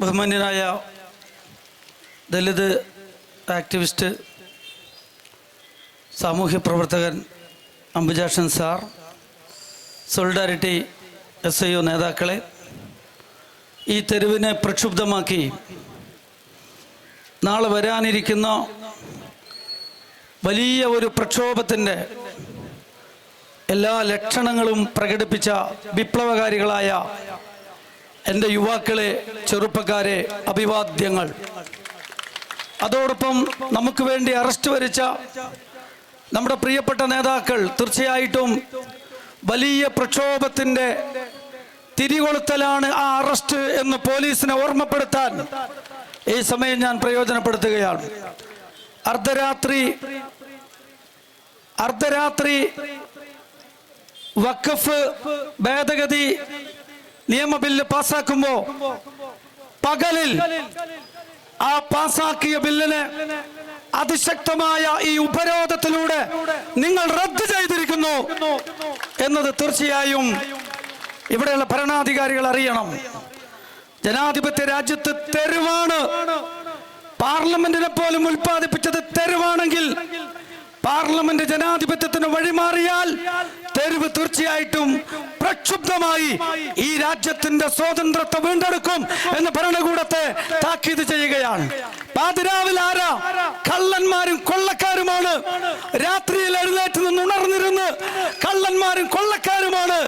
ബഹുമാന്യനായ ദലിത് ആക്ടിവിസ്റ്റ് സാമൂഹ്യ പ്രവർത്തകൻ Ambujakshan sir solidarity S I O നേതാക്കളെ ഈ തെരുവിനെ പ്രക്ഷുബ്ധമാക്കി നാളെ വരാനിരിക്കുന്ന വലിയ ഒരു പ്രക്ഷോഭത്തിന്റെ എല്ലാ ലക്ഷണങ്ങളും പ്രകടിപ്പിച്ച വിപ്ലവകാരികളായ എന്റെ യുവാക്കളെ ചെറുപ്പക്കാരെ അഭിവാദ്യങ്ങൾ. അതോടൊപ്പം നമുക്ക് വേണ്ടി അറസ്റ്റ് വരിച്ച നമ്മുടെ പ്രിയപ്പെട്ട നേതാക്കൾ തീർച്ചയായിട്ടും വലിയ പ്രക്ഷോഭത്തിന്റെ തിരികൊളുത്തലാണ് ആ അറസ്റ്റ് എന്ന് പോലീസിനെ ഓർമ്മപ്പെടുത്താൻ ഈ സമയം ഞാൻ പ്രയോജനപ്പെടുത്തുകയാണ്. അർദ്ധരാത്രി അർദ്ധരാത്രി വഖഫ് ഭേദഗതി നിയമ ബില്ല് പാസ്സാക്കുമ്പോ പകലിൽ ആ പാസാക്കിയ ബില്ലിന് അതിശക്തമായ ഈ ഉപരോധത്തിലൂടെ നിങ്ങൾ റദ്ദ് ചെയ്തിരിക്കുന്നു എന്നത് തീർച്ചയായും ഇവിടെയുള്ള ഭരണാധികാരികൾ അറിയണം. ജനാധിപത്യ രാജ്യത്ത് തെരുവാണ്. പാർലമെന്റിനെ പോലും ഉൽപ്പാദിപ്പിച്ചത് തെരുവാണെങ്കിൽ പാർലമെന്റ് ജനാധിപത്യത്തിന് വഴിമാറിയാൽ തെരുവ് തീർച്ചയായിട്ടും പ്രക്ഷുബ്ധമായി ഈ രാജ്യത്തിന്റെ സ്വാതന്ത്ര്യത്തെ വീണ്ടെടുക്കും എന്ന് ഭരണകൂടത്തെ താക്കീത് ചെയ്യുകയാണ്. പാതിരാവിൽ ആരാ? കള്ളന്മാരും കൊള്ളക്കാരുമാണ്. രാത്രിയിൽ എഴുന്നേറ്റ് നിന്ന് ഉണർന്നിരുന്ന് കള്ളന്മാരും കൊള്ളക്കാരുമാണ്.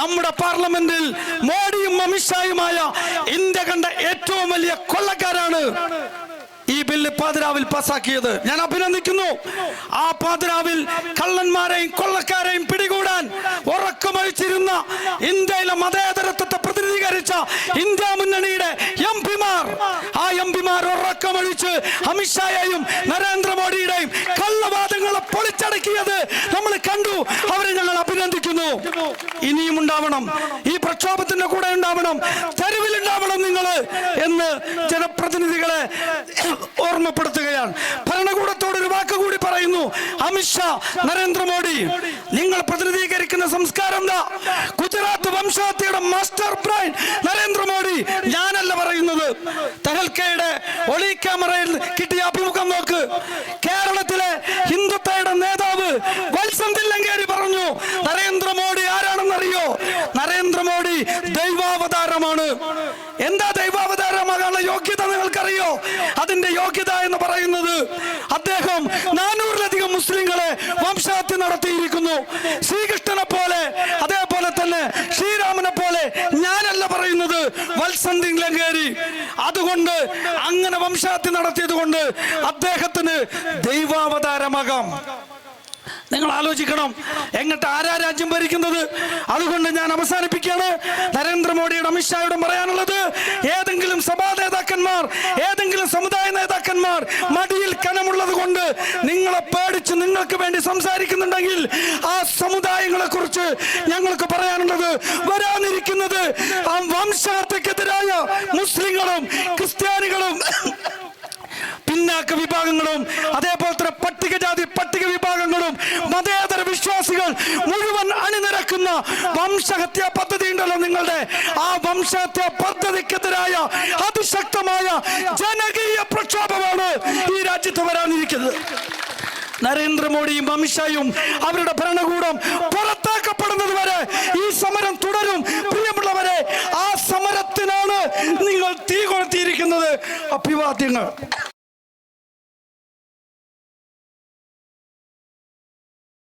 നമ്മുടെ പാർലമെന്റിൽ മോഡിയും അമിത്ഷായുമായ ഇന്ത്യ കണ്ട ഏറ്റവും വലിയ കൊള്ളക്കാരാണ് ഈ ബില്ല് പാതിരാവിൽ പാസാക്കിയത് ഞാൻ അഭിനന്ദിക്കുന്നു. ആ പാതിരാവിൽ കള്ളന്മാരെയും കൊള്ളക്കാരെയും പിടികൂടാൻ ഉറക്കമഴിച്ചിരുന്ന ഇന്ത്യയിലെ മതേതരത്വത്തെ പ്രതിനിധീകരിച്ച ഇന്ത്യ മുന്നണിയുടെ എം പിമാർ ആ എം പിമാർ ഉറക്കമൊഴിച്ച് അമിത്ഷായെയും നരേന്ദ്രമോദിയുടെയും കള്ളവാദങ്ങളെ പൊളിച്ചടക്കിയത് നമ്മൾ കണ്ടു. അവരെ ഞങ്ങൾ അഭിനന്ദിക്കുന്നു. ഇനിയും ഉണ്ടാവണം. ഈ പ്രക്ഷോഭത്തിന്റെ കൂടെ ഉണ്ടാവണം. തെരുവിൽ ഉണ്ടാവണം നിങ്ങൾ എന്ന് ജനപ്രതിനിധികളെ ഓർമ്മപ്പെടുത്തുകയാണ്. ഭരണകൂടത്തോട് ഒരു വാക്ക് കൂടി പറയുന്നു. അമിത്ഷാ നരേന്ദ്രമോദി നിങ്ങൾ പ്രതിനിധീകരിക്കുന്ന സംസ്കാരം എന്താ? Gujarat വംശഹത്യയുടെ master brine Narendra Modi. ഞാനല്ല പറയുന്നത്. തെഹൽക്കയുടെ ഒളി ക്യാമറയിൽ കിട്ടിയ അഭിമുഖം നോക്ക്. ദൈവാവതാരമാണ് എന്താ ദൈവാവതാരമാകാനുള്ള യോഗ്യത നിങ്ങൾക്കറിയോ? അതിന്റെ യോഗ്യത എന്ന് പറയുന്നത് അദ്ദേഹം നാനൂറിലധികം മുസ്ലിങ്ങളെ വംശഹത്യ നടത്തിയിരിക്കുന്നു. ശ്രീകൃഷ്ണനെ പോലെ അതേപോലെ തന്നെ ശ്രീരാമനെ പോലെ ഞാനല്ല പറയുന്നത് വത്സന്തി ലങ്കേരി അതുകൊണ്ട് അങ്ങനെ വംശഹത്യ നടത്തിയത് കൊണ്ട് അദ്ദേഹത്തിന് ദൈവാവതാരമാകാം. നിങ്ങൾ ആലോചിക്കണം. എങ്ങട്ട് ആരാ രാജ്യം ഭരിക്കുന്നത്? അതുകൊണ്ട് ഞാൻ അവസാനിപ്പിക്കുകയാണ്. നരേന്ദ്രമോദിയുടെ അമിത്ഷായോട് പറയാനുള്ളത് ഏതെങ്കിലും സഭാ നേതാക്കന്മാർ ഏതെങ്കിലും സമുദായ നേതാക്കന്മാർ മടിയിൽ കനമുള്ളത് കൊണ്ട് നിങ്ങളെ പേടിച്ച് നിങ്ങൾക്ക് വേണ്ടി സംസാരിക്കുന്നുണ്ടെങ്കിൽ ആ സമുദായങ്ങളെ കുറിച്ച് ഞങ്ങൾക്ക് പറയാനുള്ളത് വരാനിരിക്കുന്നത് ആ വംശഹത്യക്കെതിരായ മുസ്ലിങ്ങളും ക്രിസ്ത്യാനികളും പിന്നാക്ക വിഭാഗങ്ങളും അതേപോലെ തന്നെ പട്ടികജാതി പട്ടിക വിഭാഗങ്ങളും മതേതര വിശ്വാസികൾ മുഴുവൻ അണിനിരക്കുന്ന വംശഹത്യാ പദ്ധതി ഉണ്ടല്ലോ നിങ്ങളുടെ. ആ വംശഹത്യാ പദ്ധതിക്കെതിരായ അതിശക്തമായ ജനകീയ പ്രക്ഷോഭമാണ് ഈ രാജ്യത്ത് വരാനിരിക്കുന്നത്. നരേന്ദ്രമോദിയും അമിത്ഷായും അവരുടെ ഭരണകൂടം പുറത്താക്കപ്പെടുന്നത് വരെ ഈ സമരം തുടരും. പ്രിയമുള്ളവരെ ആ സമരത്തിനാണ് നിങ്ങൾ തീ കൊളുത്തിയിരിക്കുന്നത് അഭിവാദ്യങ്ങൾ.